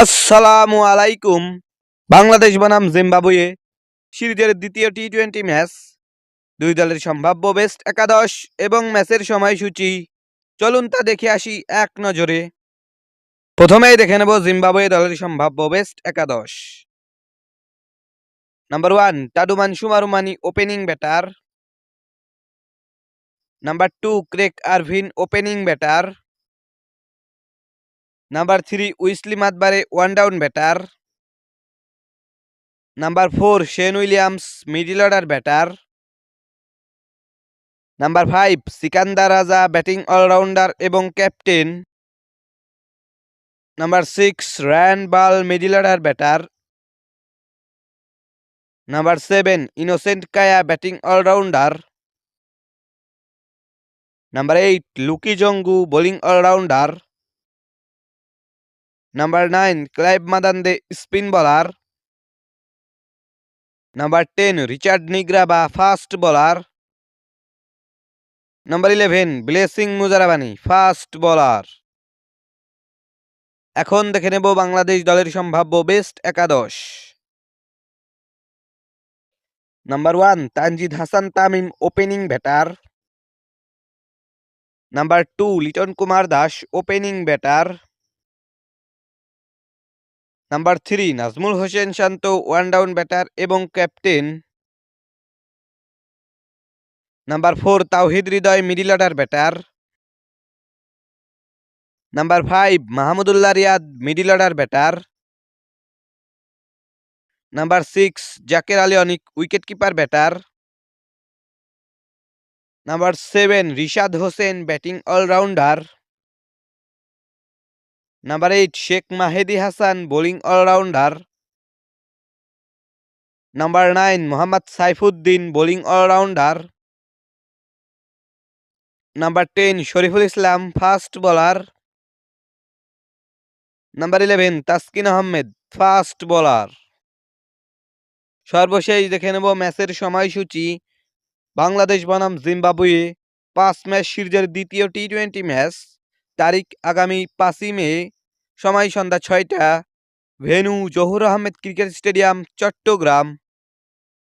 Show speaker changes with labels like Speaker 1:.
Speaker 1: আসসালামু আলাইকুম। বাংলাদেশ বনাম জিম্বাবুয়ে সিরিজের দ্বিতীয় টি টোয়েন্টি ম্যাচ দুই দলের সম্ভাব্য বেস্ট একাদশ এবং ম্যাচের সময়সূচি। চলুন তা দেখে আসি এক নজরে। প্রথমেই দেখে নেব জিম্বাবুয়ে দলের সম্ভাব্য বেস্ট একাদশ। Number one Tadiwanashe Marumani opening batter number two Craig Ervine opening batter number three Wessly Madhevere one down batter number four Sean Williams middle order batter number five Sikandar Raza batting allrounder এবং captain number six Ryan Burl middle order batter number seven Innocent Kaia batting allrounder number eight Luke Jongwe bowling allrounder number nine Clive Madande spin bowler number ten Richard Ngarava fast bowler number eleven Blessing Muzarabani fast bowler এখন দেখে নেব বাংলাদেশ দলের সম্ভাব্য best একাদশ। Number one Tanzid Hasan Tamim opening batter number two Litton Kumar Das opening batter number three, Najmul Hossain Shanto, one down batter এবং captain. Number four, Towhid Hridoy, middle order batter. Number five, Mahmudullah Riyad, middle order batter. Number six, Jaker Ali Anik, wicket keeper batter. Number seven, Rishad Hossain, batting allrounder. Number eight Sheikh Mahedi Hasan bowling allrounder number nine Mohammad Saifuddin bowling allrounder number ten Shoriful Islam fast bowler number eleven Taskin Ahmed fast bowler সর্বশেষ দেখে নেব ম্যাচের সময়সূচি। বাংলাদেশ বনাম Zimbabwe পাঁচ match সিরিজের দ্বিতীয় T twenty match. তারিখ আগামী পাঁচই মে সময় সন্ধ্যা ছয়টা। Venue Zahur Ahmed cricket stadium Chattogram.